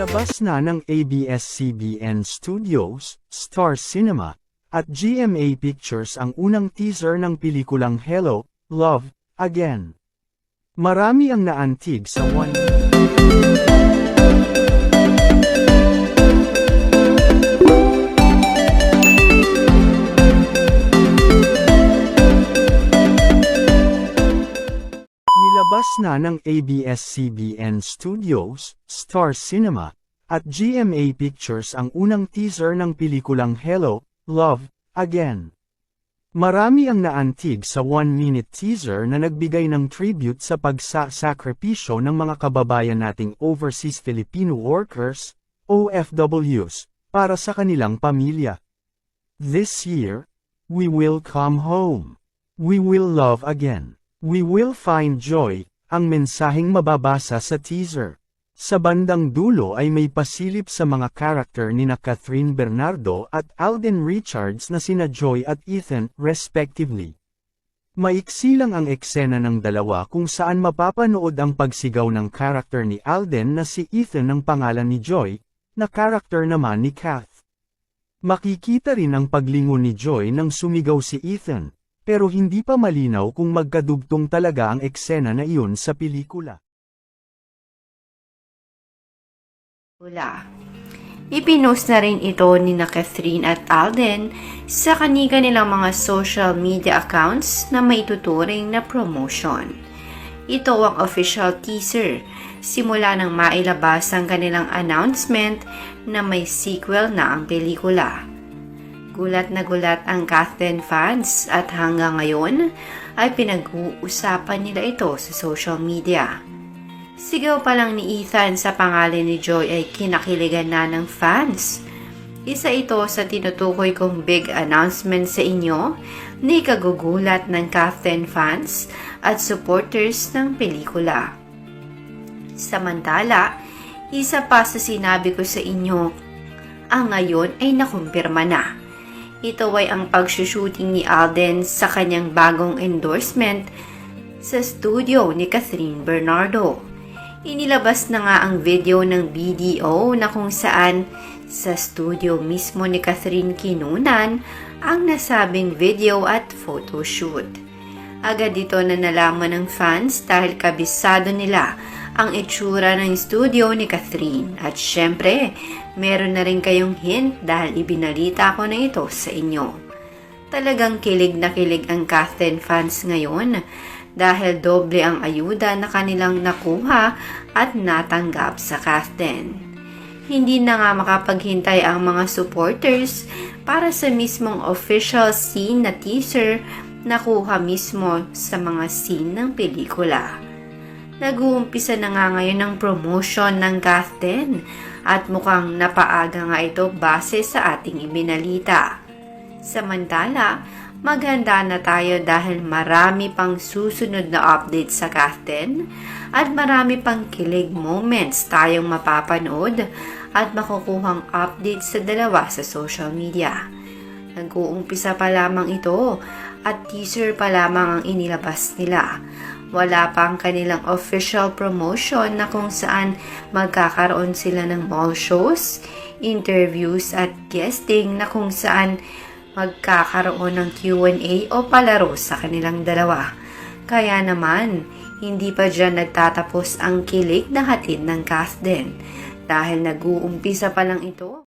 Nilabas na ng ABS-CBN Studios, Star Cinema, at GMA Pictures ang unang teaser ng pelikulang Hello, Love, Again. Marami ang naantig sa one... Nilabas na ng ABS-CBN Studios, Star Cinema, at GMA Pictures ang unang teaser ng pelikulang Hello, Love, Again. Marami ang naantig sa one-minute teaser na nagbigay ng tribute sa pagsasakripisyo ng mga kababayan nating overseas Filipino workers, OFWs, para sa kanilang pamilya. This year, we will come home. We will love again. We will find joy, ang mensaheng mababasa sa teaser. Sa bandang dulo ay may pasilip sa mga karakter ni na Catherine Bernardo at Alden Richards na sina Joy at Ethan, respectively. Maiksi lang ang eksena ng dalawa kung saan mapapanood ang pagsigaw ng karakter ni Alden na si Ethan ng pangalan ni Joy, na karakter naman ni Kath. Makikita rin ang paglingon ni Joy nang sumigaw si Ethan, pero hindi pa malinaw kung magkadugtong talaga ang eksena na iyon sa pelikula. Wala. Ipinost na rin ito ni na Catherine at Alden sa kanika nilang mga social media accounts na may tuturing na promotion. Ito ang official teaser simula nang mailabas ang kanilang announcement na may sequel na ang pelikula. Gulat na gulat ang Kathleen fans at hanggang ngayon ay pinag-uusapan nila ito sa social media. Sigaw pa lang ni Ethan sa pangalan ni Joy ay kinakiligan na ng fans. Isa ito sa tinutukoy kong big announcement sa inyo ni kagugulat ng Kathleen fans at supporters ng pelikula. Samantala, isa pa sa sinabi ko sa inyo, ang ngayon ay nakumpirma na. Ito ay ang pagsushooting ni Alden sa kanyang bagong endorsement sa studio ni Catherine Bernardo. Inilabas na nga ang video ng BDO na kung saan sa studio mismo ni Catherine kinunan ang nasabing video at photoshoot. Agad dito na nalaman ng fans dahil kabisado nila ang itsura ng studio ni Catherine. At syempre, meron na rin kayong hint dahil ibinalita ko na ito sa inyo. Talagang kilig na kilig ang Catherine fans ngayon dahil doble ang ayuda na kanilang nakuha at natanggap sa Catherine. Hindi na nga makapaghintay ang mga supporters para sa mismong official scene na teaser na kuha mismo sa mga scene ng pelikula. Nag-uumpisa na nga ngayon ang promotion ng Catherine at mukhang napaaga nga ito base sa ating ibinalita. Samantala, Maghanda na tayo dahil marami pang susunod na update sa Catherine at marami pang kilig moments tayong mapapanood at makukuhang update sa dalawa sa social media. Nag-uumpisa pa lamang ito at teaser pa lamang ang inilabas nila. Wala pa ang kanilang official promotion na kung saan magkakaroon sila ng mall shows, interviews at guesting na kung saan magkakaroon ng Q&A o palaro sa kanilang dalawa. Kaya naman, hindi pa dyan nagtatapos ang kilig na hatid ng cast din dahil nag-uumpisa pa lang ito.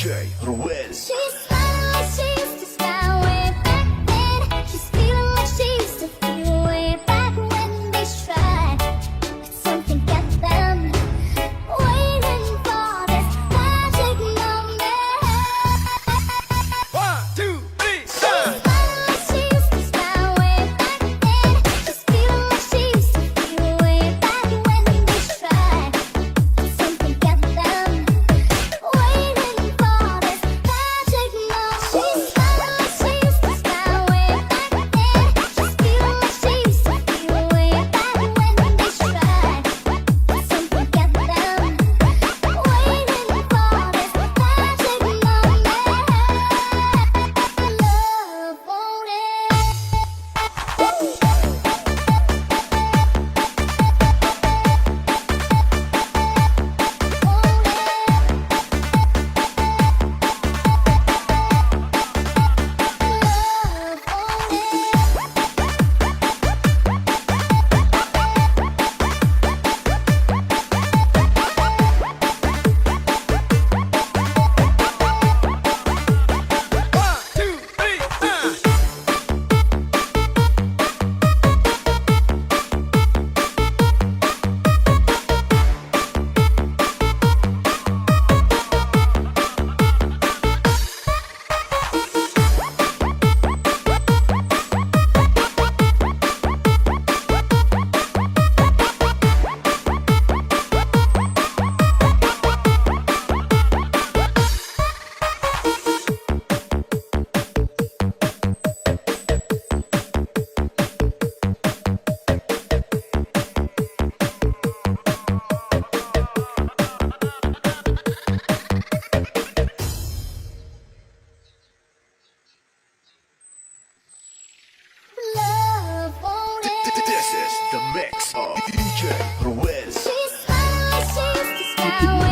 DJ Ruel.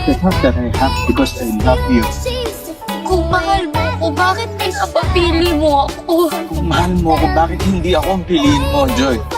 the thought that I have because I love you. Kung mahal mo ako, bakit pinapapili mo ako? Kung mahal mo ako, bakit hindi ako ang piliin mo, Joy?